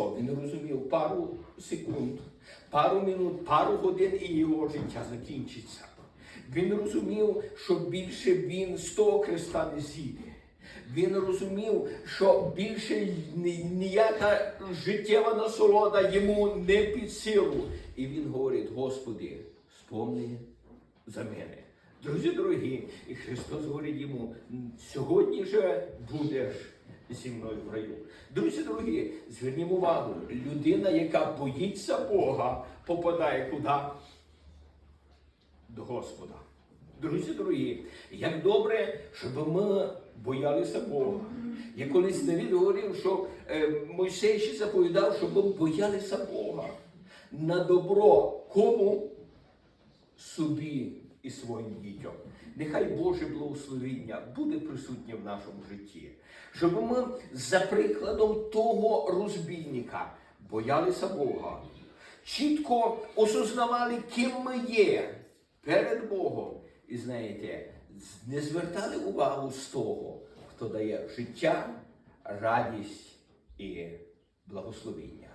що? Він розумів пару секунд, пару минут, пару годин і його життя закінчиться. Він розумів, що більше він з того креста не зійде. Він розумів, що більше ніяка життєва насолода йому не під силу. І він говорить: Господи, спомни за мене. Друзі дорогі, і Христос говорить йому, сьогодні же будеш зі мною в раю. Друзі дорогі, звернімо увагу, людина, яка боїться Бога, попадає куди? До Господа. Друзі дорогі, як добре, щоб ми боялися Бога. Я колись Давид говорив, що е, Мойсей ще заповідав, щоб ми боялися Бога на добро кому собі і своїм дітям. Нехай Боже благословіння буде присутнє в нашому житті, щоб ми за прикладом того розбійника боялися Бога, чітко осознавали, ким ми є перед Богом. І знаєте, не звертали увагу з того, хто дає життя, радість і благословіння.